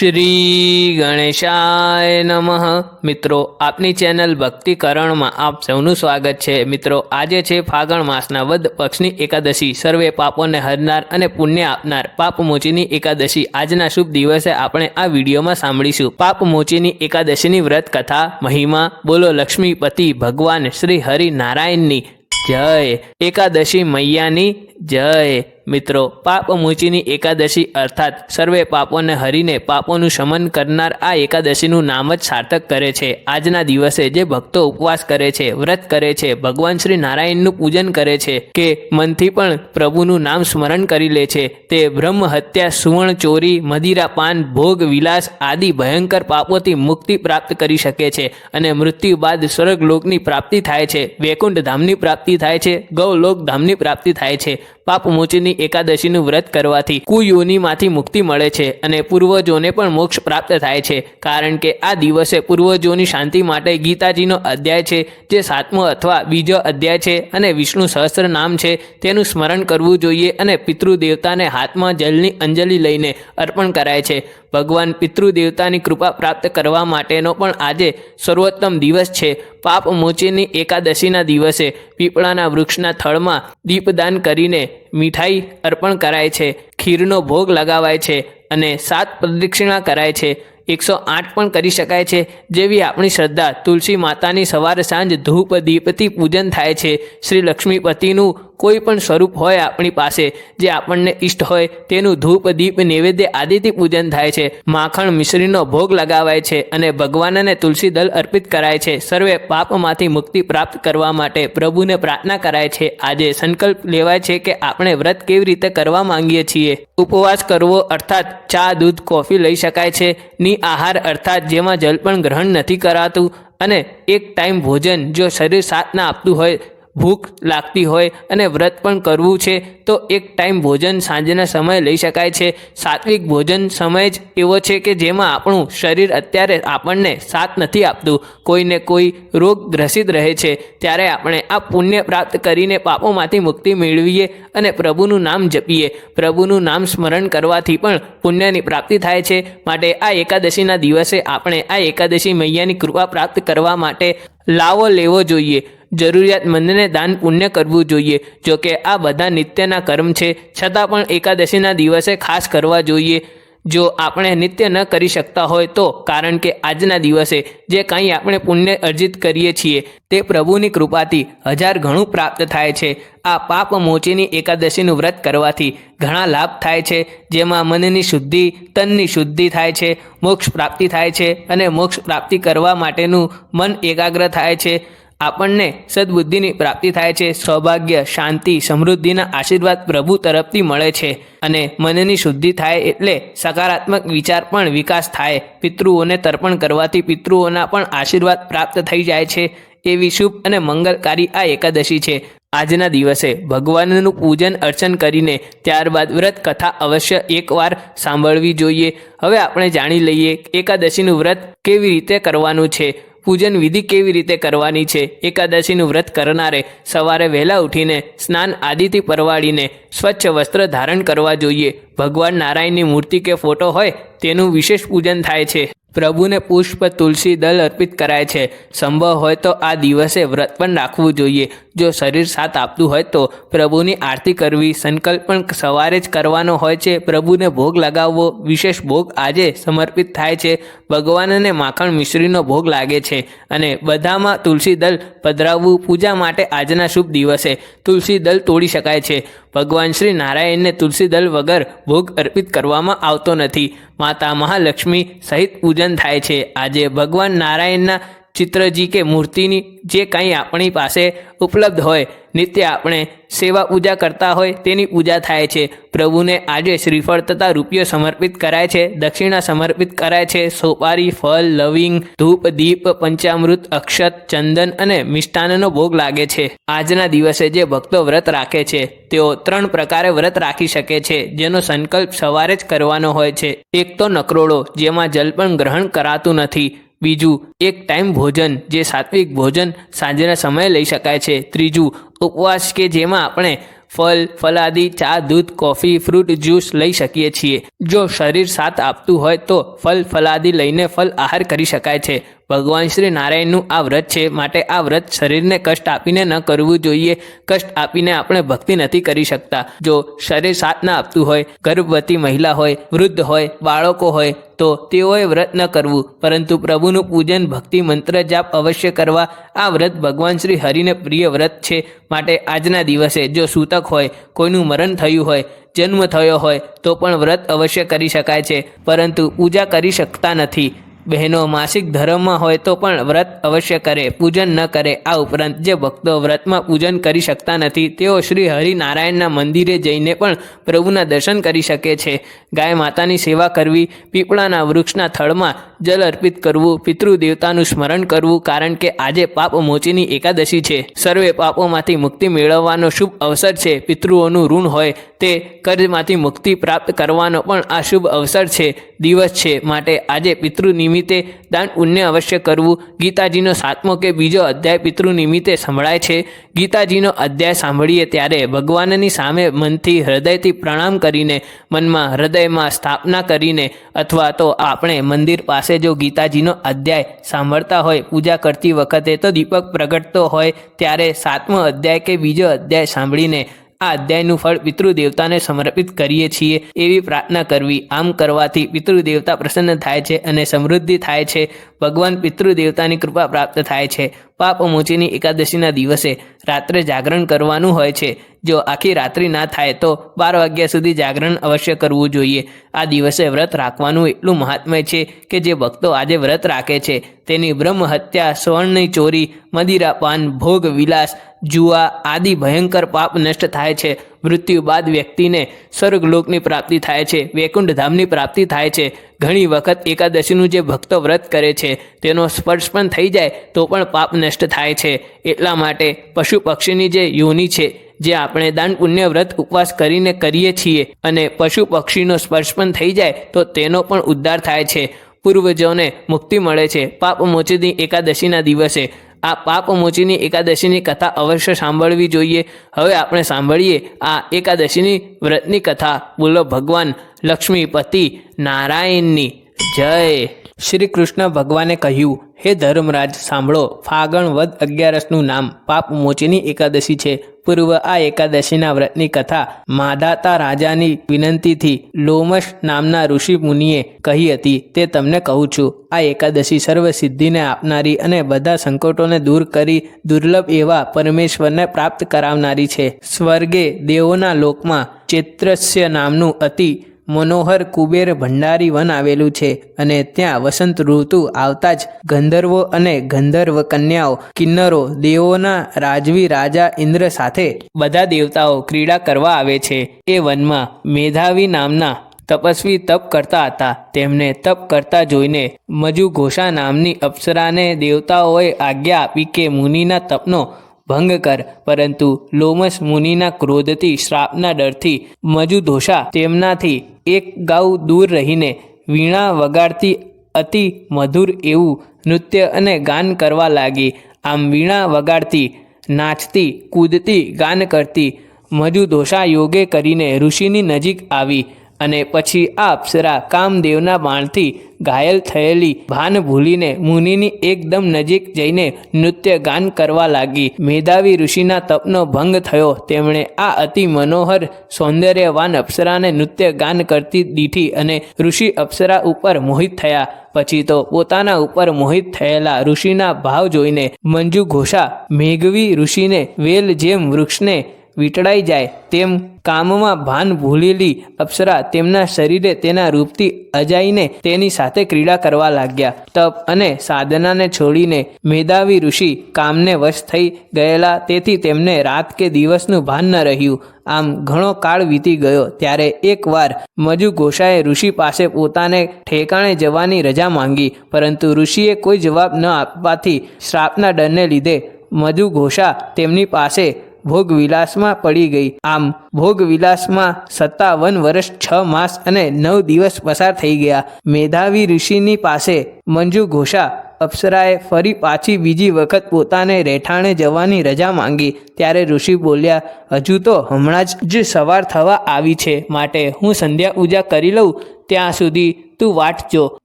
શ્રી ગણેશાય નમઃ. મિત્રો, આપની ચેનલ ભક્તિકરણમાં આપ સૌનું સ્વાગત છે. મિત્રો, આજે છે ફાગણ માસના વદ પક્ષની એકાદશી. સર્વે પાપોને હરનાર અને પુણ્ય આપનાર પાપ મોચીની એકાદશી. આજના શુભ દિવસે આપણે આ વિડીયોમાં સાંભળીશું. પાપ મોચીની એકાદશીની વ્રત કથા મહિમા, બોલો લક્ષ્મીપતિ, ભગવાન શ્રી હરિ નારાયણની જય. એકાદશી મૈયાની. જય. મિત્રો, પાપ મોચીની એકાદશી અર્થાત સર્વે પાપોને હરીને પાપોનું શમન કરનાર આ એકાદશીનું નામ જ સાર્થક કરે છે. આજના દિવસે જે ભક્તો ઉપવાસ કરે છે, વ્રત કરે છે, ભગવાન શ્રી નારાયણનું પૂજન કરે છે કે મનથી પણ પ્રભુનું નામ સ્મરણ કરી લે છે, તે બ્રહ્મ હત્યા, સુવર્ણ ચોરી, મદિરા પાન, ભોગ વિલાસ આદિ ભયંકર પાપોથી મુક્તિ પ્રાપ્ત કરી શકે છે અને મૃત્યુ બાદ સ્વર્ગલોકની પ્રાપ્તિ થાય છે વૈકુંઠ ધામની પ્રાપ્તિ થાય છે ગૌલોક ધામની પ્રાપ્તિ થાય છે. પાપ મોચીની એકાદશીનું વ્રત કરવાથી કુયોનીમાંથી મુક્તિ મળે છે અને પૂર્વજોને પણ મોક્ષ પ્રાપ્ત થાય છે. કારણ કે આ દિવસે પૂર્વજોની શાંતિ માટે ગીતાજીનો અધ્યાય છે, જે સાતમો અથવા બીજો અધ્યાય છે અને વિષ્ણુ સહસ્ત્ર નામ છે, તેનું સ્મરણ કરવું જોઈએ અને પિતૃદેવતાને હાથમાં જલની અંજલિ લઈને અર્પણ કરાય છે. ભગવાન પિતૃદેવતાની કૃપા પ્રાપ્ત કરવા માટેનો પણ આજે સર્વોત્તમ દિવસ છે. પાપ મોચીની એકાદશીના દિવસે પીપળાના વૃક્ષના થળમાં દીપદાન કરીને મીઠાઈ અર્પણ કરાય છે. ખીરનો ભોગ લગાવાય છે અને સાત પ્રદક્ષિણા કરાય છે. એકસો આઠ પણ કરી શકાય છે. જેવી આપણી શ્રદ્ધા તુલસી માતાની સવાર સાંજ ધૂપ દીપથી પૂજન થાય છે. શ્રી લક્ષ્મીપતિનું કોઈ પણ સ્વરૂપ હોય આપણી પાસે, જે આપણને ઈષ્ટ હોય, તેનું ધૂપ, દીપ, નૈવેદ્ય આદિથી પૂજન થાય છે. માખણ, મિશ્રીનો ભોગ લગાવાય છે અને ભગવાનને તુલસી દલ અર્પિત કરાય છે. સર્વે પાપમાંથી મુક્તિ પ્રાપ્ત કરવા માટે પ્રભુને પ્રાર્થના કરાય છે. આજે સંકલ્પ લેવાય છે કે આપણે વ્રત કેવી રીતે કરવા માંગીએ છીએ. ઉપવાસ કરવો અર્થાત ચા, દૂધ, કોફી લઈ શકાય છે. ની આહાર અર્થાત જેમાં જલ પણ ગ્રહણ નથી કરાતું અને એક ટાઈમ ભોજન જો શરીર સાથ ના આપતું હોય ભૂખ લાગતી હોય અને વ્રત પણ કરવું છે, તો એક ટાઈમ ભોજન સાંજના સમયે લઈ શકાય છે. સાત્વિક ભોજન સમય જ એવો છે કે જેમાં આપણું શરીર અત્યારે આપણને સાથ નથી આપતું. કોઈને કોઈ રોગ ગ્રસિત રહે છે, ત્યારે આપણે આ પુણ્ય પ્રાપ્ત કરીને પાપોમાંથી મુક્તિ મેળવીએ અને પ્રભુનું નામ જપીએ. પ્રભુનું નામ સ્મરણ કરવાથી પણ પુણ્યની પ્રાપ્તિ થાય છે. માટે આ એકાદશીના દિવસે આપણે આ એકાદશી મૈયાની કૃપા પ્રાપ્ત કરવા માટે લાવો લેવો જોઈએ. જરૂરિયાતમંદને દાન પુણ્ય કરવું જોઈએ. જો કે આ બધા નિત્યના કર્મ છે. છતાં પણ એકાદશીના દિવસે ખાસ કરવા જોઈએ. જો આપણે નિત્ય ન કરી શકતા હોય તો, કારણ કે આજના દિવસે જે કંઈ આપણે પુણ્ય અર્જિત કરીએ છીએ, તે પ્રભુની કૃપાથી હજાર ઘણું પ્રાપ્ત થાય છે. આ પાપ મોચીની એકાદશીનું વ્રત કરવાથી ઘણા લાભ થાય છે, જેમાં મનની શુદ્ધિ, તનની શુદ્ધિ થાય છે, મોક્ષ પ્રાપ્તિ થાય છે અને મોક્ષ પ્રાપ્તિ કરવા માટેનું મન એકાગ્ર થાય છે. આપણને સદબુદ્ધિની પ્રાપ્તિ થાય છે, સૌભાગ્ય, શાંતિ, સમૃદ્ધિના આશીર્વાદ પ્રભુ તરફથી મળે છે અને મનની શુદ્ધિ થાય એટલે સકારાત્મક વિચાર પણ વિકાસ થાય. પિતૃઓને તર્પણ કરવાથી પિતૃઓના પણ આશીર્વાદ પ્રાપ્ત થઈ જાય છે. એવી શુભ અને મંગલકારી આ એકાદશી છે. આજના દિવસે ભગવાનનું પૂજન અર્ચન કરીને ત્યારબાદ વ્રત કથા અવશ્ય એકવાર સાંભળવી જોઈએ. હવે આપણે જાણી લઈએ એકાદશીનું વ્રત કેવી રીતે કરવાનું છે. પૂજન વિધિ કેવી રીતે કરવાની છે? એકાદશીનું વ્રત કરનારે સવારે વહેલા ઉઠીને સ્નાન આદિથી પરવાડીને સ્વચ્છ વસ્ત્ર ધારણ કરવા જોઈએ. ભગવાન નારાયણની મૂર્તિ કે ફોટો હોય તેનું વિશેષ પૂજન થાય છે. પ્રભુને પુષ્પ, તુલસી, દલ અર્પિત કરાય છે. સંભવ હોય તો આ દિવસે વ્રત પણ રાખવું જોઈએ. જો શરીર સાથ આપતું હોય તો પ્રભુની આરતી કરવી, સંકલ્પ પણ સવારે જ કરવાનો હોય છે. પ્રભુને ભોગ લગાવવો, વિશેષ ભોગ આજે સમર્પિત થાય છે. ભગવાનને માખણ મિશ્રીનો ભોગ લાગે છે અને બધામાં તુલસી દલ પધરાવવું પૂજા માટે આજના શુભ દિવસે. તુલસી દલ તોડી શકાય છે. ભગવાન શ્રી નારાયણને તુલસી દલ વગર ભોગ અર્પિત કરવામાં આવતો નથી. માતા મહાલક્ષ્મી સહિત પૂજન થાય છે. આજે ભગવાન નારાયણના ચિત્રજી કે મૂર્તિની જે કાંઈ આપણી પાસે ઉપલબ્ધ હોય, નિત્ય આપણે સેવા પૂજા કરતા હોય તેની પૂજા થાય છે. પ્રભુને આજે શ્રીફળ તથા રૂપિયો સમર્પિત કરાય છે, દક્ષિણા સમર્પિત કરાય છે. સોપારી, ફળ, લવિંગ, ધૂપ, દીપ, પંચામૃત, અક્ષત, ચંદન અને મિષ્ટાનનો ભોગ લાગે છે. આજના દિવસે જે ભક્તો વ્રત રાખે છે, તેઓ ત્રણ પ્રકારે વ્રત રાખી શકે છે, જેનો સંકલ્પ સવારે જ કરવાનો હોય છે. એક તો નકરોડો જેમાં જલ પણ ગ્રહણ કરાતું નથી. બીજું એક ટાઈમ ભોજન, જે સાત્વિક ભોજન સાંજના સમયે લઈ શકાય છે. ત્રીજું, ઉપવાસ કે જેમાં આપણે ફળ ફલાદી, ચા, દૂધ, કોફી, ફ્રૂટ, જ્યુસ લઈ શકીએ છીએ. જો શરીર સાથ આપતું હોય તો ફળ ફલાદી લઈને ફળ આહાર કરી શકાય છે. ભગવાન શ્રી નારાયણનું આ વ્રત છે, માટે આ વ્રત શરીરને કષ્ટ આપીને ન કરવું જોઈએ. કષ્ટ આપીને આપણે ભક્તિ નથી કરી શકતા. જો શરીર સાથ ના આપતું હોય, ગર્ભવતી મહિલા હોય, વૃદ્ધ હોય, બાળકો હોય, તો તેઓએ વ્રત ન કરવું. પરંતુ પ્રભુનું પૂજન ભક્તિ મંત્ર જાપ અવશ્ય કરવા. આ વ્રત ભગવાન શ્રી હરિને પ્રિય વ્રત છે, માટે આજના દિવસે જો સૂતક હોય, કોઈનું મરણ થયું હોય, જન્મ થયો હોય, તો પણ વ્રત અવશ્ય કરી શકાય છે. પરંતુ પૂજા કરી શકતા નથી. બહેનો માસિક ધર્મમાં હોય તો પણ વ્રત અવશ્ય કરે, પૂજન ન કરે. આ ઉપરાંત જે ભક્તો વ્રતમાં પૂજન કરી શકતા નથી, તેઓ શ્રી હરિનારાયણના મંદિરે જઈને પણ પ્રભુના દર્શન કરી શકે છે. ગાય માતાની સેવા કરવી, પીપળાના વૃક્ષના થળમાં જલ અર્પિત કરવું પિતૃ દેવતાનું સ્મરણ કરવું, કારણ કે આજે પાપ મોચીની એકાદશી છે. સર્વે પાપોમાંથી મુક્તિ મેળવવાનો શુભ અવસર છે. પિતૃઓનું ઋણ હોય તે કર્જમાંથી મુક્તિ પ્રાપ્ત કરવાનો પણ આ શુભ અવસર છે, દિવસ છે. માટે આજે પિતૃ નિમિત્તે દાન પુણ્ય અવશ્ય કરવું. ગીતાજીનો સાતમો કે બીજો અધ્યાય પિતૃ નિમિત્તે સંભળાય છે. ગીતાજીનો અધ્યાય સાંભળીએ ત્યારે ભગવાનની સામે મનથી હૃદયથી પ્રણામ કરીને, મનમાં હૃદયમાં સ્થાપના કરીને અથવા તો આપણે મંદિર પાસે જો ગીતાજીનો અધ્યાય સાંભળતા હોય, પૂજા કરતી વખતે તો દીપક પ્રગટતો હોય, ત્યારે સાતમો અધ્યાય કે બીજો અધ્યાય સાંભળીને આ અધ્યાયનું ફળ પિતૃદેવતાને સમર્પિત કરીએ છીએ એવી પ્રાર્થના કરવી. આમ કરવાથી પિતૃદેવતા પ્રસન્ન થાય છે અને સમૃદ્ધિ થાય છે. ભગવાન પિતૃદેવતાની કૃપા પ્રાપ્ત થાય છે. પાપ મોચીની એકાદશીના દિવસે રાત્રે જાગરણ કરવાનું હોય છે. જો આખી રાત્રિ ના થાય તો બાર વાગ્યા સુધી જાગરણ અવશ્ય કરવું જોઈએ. આ દિવસે વ્રત રાખવાનું એટલું મહાત્મય છે કે જે ભક્તો આજે વ્રત રાખે છે. તેની બ્રહ્મ હત્યા, સ્વર્ણની ચોરી, મદિરા પાન, ભોગ વિલાસ, જુઆ આદિ ભયંકર પાપ નષ્ટ થાય છે. મૃત્યુ બાદ વ્યક્તિને સ્વર્ગલોકની પ્રાપ્તિ થાય છે. વૈકુંઠ ધામની પ્રાપ્તિ થાય છે. ઘણી વખત એકાદશીનું જે ભક્તો વ્રત કરે છે, તેનો સ્પર્શ પણ થઈ જાય, તો પણ પાપ નષ્ટ થાય છે. એટલા માટે પશુ પક્ષીની જે યોની છે, જે આપણે દાન પુણ્ય વ્રત ઉપવાસ કરીને કરીએ છીએ અને પશુ પક્ષીનો સ્પર્શ પણ થઈ જાય, તો તેનો પણ ઉદ્ધાર થાય છે. પૂર્વજોને મુક્તિ મળે છે. પાપ મોચીની એકાદશીના દિવસે આ પાપમોચીની એકાદશીની કથા અવશ્ય સાંભળવી જોઈએ. હવે આપણે સાંભળીએ આ એકાદશીની વ્રતની કથા. બોલો ભગવાન લક્ષ્મીપતિ નારાયણની. જય. શ્રી કૃષ્ણ ભગવાને કહ્યું, હે ધર્મરાજ, સાંભળો, ફાગણ વદ અગિયારસનું નામ પાપ મોચીની એકાદશી છે. પૂર્વ આ એકાદશીના વ્રતની કથા માધાતા રાજાની વિનંતીથી લોમશ નામના ઋષિ મુનિએ કહી હતી. તે તમને કહું છું, આ એકાદશી સર્વ સિદ્ધિને આપનારી અને બધા સંકટોને દૂર કરી દુર્લભ એવા પરમેશ્વરને પ્રાપ્ત કરાવનારી છે. સ્વર્ગે દેવોના લોકમાં ચૈત્રસ્ય નામનું અતિ મનોહર કુબેર ભંડારી વન આવેલું છે અને ત્યાં વસંત ઋતુ આવતા જ ગંધર્વો અને ગંધર્વ કન્યાઓ, કિન્નરો, દેવોના રાજવી રાજા ઇન્દ્ર સાથે બધા દેવતાઓ ક્રીડા કરવા આવે છે. એ વનમાં મેધાવી નામના તપસ્વી તપ કરતા હતા. તેમને તપ કરતા જોઈને મજુ ઘોષા નામની અપ્સરાને દેવતાઓએ આજ્ઞા આપી કે મુનિના તપનો ભંગ કર. પરંતુ લોમસ મુનિના ક્રોધથી, શ્રાપના ડરથી મજુધોષા તેમનાથી એક ગાઉ દૂર રહીને વીણા વગાડતી અતિ મધુર એવું નૃત્ય અને ગાન કરવા લાગી. આમ વીણા વગાડતી, નાચતી, કૂદતી, ગાન કરતી મજુદોષા યોગે કરીને ઋષિની નજીક આવી. અને પછી આ અપ્સરા કામદેવના બાણથી ઘાયલ થયેલી ભાન ભૂલીને મુનિની એકદમ નજીક જઈને નૃત્ય ગાન કરવા લાગી. મેધાવી ઋષિના તપનો ભંગ થયો. તેમણે આ અતિ મનોહર, સૌંદર્યવાન અપ્સરાને નૃત્ય ગાન કરતી દીઠી અને ઋષિ અપ્સરા ઉપર મોહિત થયા. પછી તો પોતાના ઉપર મોહિત થયેલા ઋષિના ભાવ જોઈને મંજુ ઘોષા મેઘવી ઋષિને વેલ જેમ વૃક્ષને વીંટળાઈ જાય, તેમ કામમાં ભાન ભૂલેલી અપ્સરા તેમના શરીરે તેના રૂપથી અજાઈને તેની સાથે ક્રીડા કરવા લાગ્યા. તપ અને સાધનાને છોડીને મેધાવી ઋષિ કામને વશ થઈ ગયેલા, તેથી તેમને રાત કે દિવસનું ભાન ન રહ્યું. આમ ઘણો કાળ વીતી ગયો, ત્યારે એકવાર મજુ ઘોષાએ ઋષિ પાસે પોતાને ઠેકાણે જવાની રજા માંગી, પરંતુ ઋષિએ કોઈ જવાબ ન આપવાથી શ્રાપના ડરને લીધે મજુ ઘોષા તેમની પાસે ભોગ વિલાસમાં પડી ગઈ. આમ ભોગ વિલાસમાં સત્તાવન વર્ષ, છ માસ અને નવ દિવસ પસાર થઈ ગયા. મેધાવી ઋષિની પાસે મંજુ ઘોષા અપ્સરાએ ફરી પાછી બીજી વખત પોતાને રહેઠાણે જવાની રજા માંગી. ત્યારે ઋષિ બોલ્યા, હજુ તો હમણાં જ સવાર થવા આવી છે. માટે હું સંધ્યા પૂજા કરી લઉં. ત્યાં સુધી તું વાટજો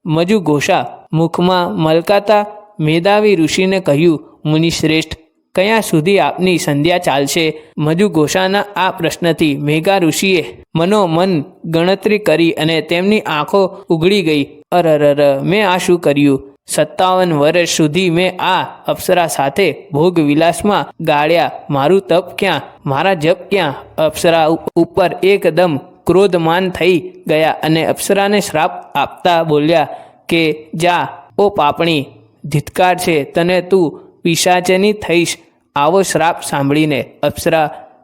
મજુ ઘોષા મુખમાં મલકાતા મેધાવી ઋષિને કહ્યું, મુનિશ્રેષ્ઠ કયા સુધી આપની સંધ્યા ચાલશે? મજુ ઘોષાના આ પ્રશ્નથી મેઘા ઋષિએ મનોમન ગણતરી કરી અને તેમની આંખો ઉઘડી ગઈ. અરરર, મેં આ શું કર્યું? સત્તાવન વર્ષ સુધી મેં આ અપ્સરા સાથે ભોગ વિલાસમાં ગાળ્યા. મારું તપ ક્યાં? મારા જપ ક્યાં? અપ્સરા ઉપર એકદમ ક્રોધમાન થઈ ગયા અને અપ્સરાને શ્રાપ આપતા બોલ્યા કે, જા, ઓ પાપણી, ધિતકાર છે તને તું પિશાચની થઈશ. આવો શ્રાપ સાંભળીને અપ્સરા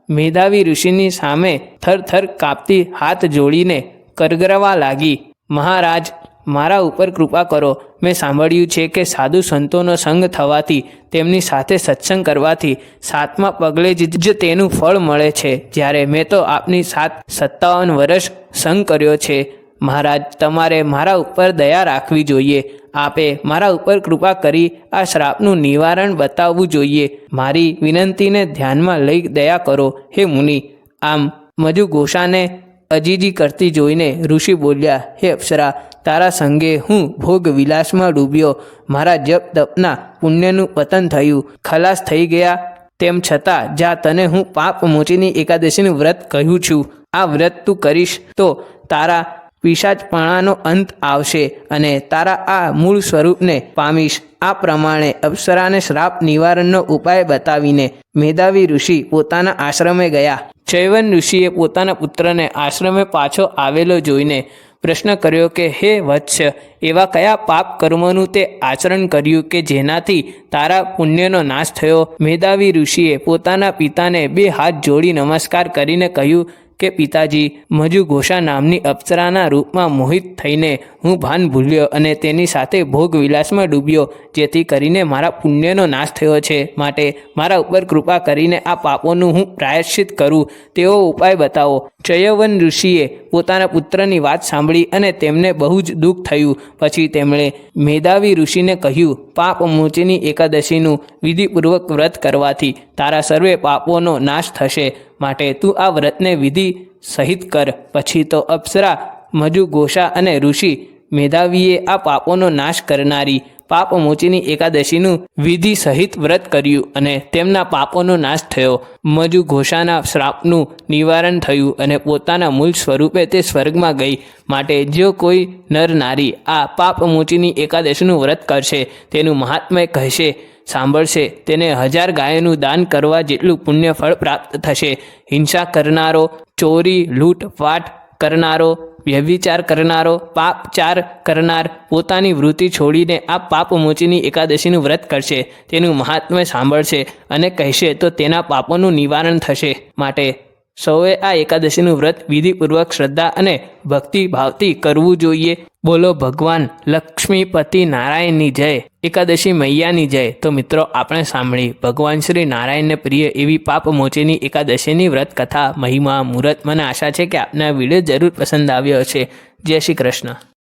મેધાવી ઋષિની સામે થરથર કાપતી હાથ જોડીને કરગરવા લાગી. મહારાજ, મારા ઉપર કૃપા કરો. મેં સાંભળ્યું છે કે સાધુ સંતોનો સંગ થવાથી, તેમની સાથે સત્સંગ કરવાથી સાતમા પગલે જ તેનું ફળ મળે છે. જ્યારે મેં તો આપની સાત સત્તાવન વર્ષ સંગ કર્યો છે. મહારાજ, તમારે મારા ઉપર દયા રાખવી જોઈએ. આપે મારા ઉપર કૃપા કરી આ શ્રાપનું નિવારણ બતાવવું જોઈએ. મારી વિનંતીને ધ્યાનમાં લઈ દયા કરો, હે મુનિ. આમ મજુ ઘોષાને અજીજી કરતી જોઈને ઋષિ બોલ્યા, હે અપ્સરા, તારા સંગે હું ભોગ વિલાસમાં ડૂબ્યો. મારા જપ તપના પુણ્યનું પતન થયું. ખલાસ થઈ ગયા. તેમ છતાં, જા તને હું પાપ મોચીની એકાદશીનું વ્રત કહ્યું છું. આ વ્રત તું કરીશ તો તારા પિશાચપણાનો અંત આવશે અને તારા આ મૂળ સ્વરૂપને પામીશ. આ પ્રમાણે અપ્સરાને શ્રાપ નિવારણનો ઉપાય બતાવીને મેધાવી ઋષિ પોતાના આશ્રમે ગયા. ચૈવન ઋષિએ પોતાના પુત્રને આશ્રમે પાછો આવેલો જોઈને પ્રશ્ન કર્યો કે, હે વત્સ, એવા કયા પાપ કર્મોનું તે આચરણ કર્યું કે જેનાથી તારા પુણ્યનો નાશ થયો? મેધાવી ઋષિએ પોતાના પિતાને બે હાથ જોડી નમસ્કાર કરીને કહ્યું કે પિતાજી, મજુ ઘોષા નામની અપ્સરાના રૂપમાં મોહિત થઈને હું ભાન ભૂલ્યો અને તેની સાથે ભોગ વિલાસમાં ડૂબ્યો, જેથી કરીને મારા પુણ્યનો નાશ થયો છે. માટે મારા ઉપર કૃપા કરીને આ પાપોનું હું પ્રાયશ્ચિત કરું. તેવો ઉપાય બતાવો. જયવન ઋષિએ પોતાના પુત્રની વાત સાંભળી અને તેમને બહુ જ દુઃખ થયું. પછી તેમણે મેધાવી ઋષિને કહ્યું પાપ મોચીની એકાદશીનું વિધિપૂર્વક વ્રત કરવાથી તારા સર્વે પાપોનો નાશ થશે. માટે તું આ વ્રતને વિધિ સહિત કર. પછી તો અપ્સરા મજુ ગોષા અને ઋષિ મેધાવીએ આ પાપોનો નાશ કરનારી પાપ મોચીની એકાદશીનું વિધિ સહિત વ્રત કર્યું અને તેમના પાપોનો નાશ થયો. મજુ ઘોષાના શ્રાપનું નિવારણ થયું અને પોતાના મૂળ સ્વરૂપે તે સ્વર્ગમાં ગઈ. માટે જો કોઈ નર નારી આ પાપ મોચીની એકાદશીનું વ્રત કરશે, તેનું મહાત્મય કહેશે, સાંભળશે, તેને હજાર ગાયોનું દાન કરવા જેટલું પુણ્યફળ પ્રાપ્ત થશે. હિંસા કરનારો, ચોરી લૂંટફાટ કરનારો વ્યભિચાર કરનારો, પાપચાર કરનાર પોતાની વૃત્તિ છોડીને આ પાપ મોચીની એકાદશીનું વ્રત કરશે. તેનું મહાત્મ્ય સાંભળશે અને કહેશે તો તેના પાપોનું નિવારણ થશે. માટે સૌએ આ એકાદશીનું વ્રત વિધિપૂર્વક શ્રદ્ધા અને ભક્તિ ભાવથી કરવું જોઈએ. બોલો, ભગવાન, લક્ષ્મીપતિ નારાયણની જય. એકાદશી મૈયાની જય. તો મિત્રો, આપણે સાંભળી. ભગવાન શ્રી નારાયણને પ્રિય એવી પાપ મોચીની એકાદશીની વ્રત કથા, મહિમા, મુહૂર્ત. મને આશા છે કે આપને વીડિયો જરૂર પસંદ આવ્યો હશે. જય શ્રી કૃષ્ણ.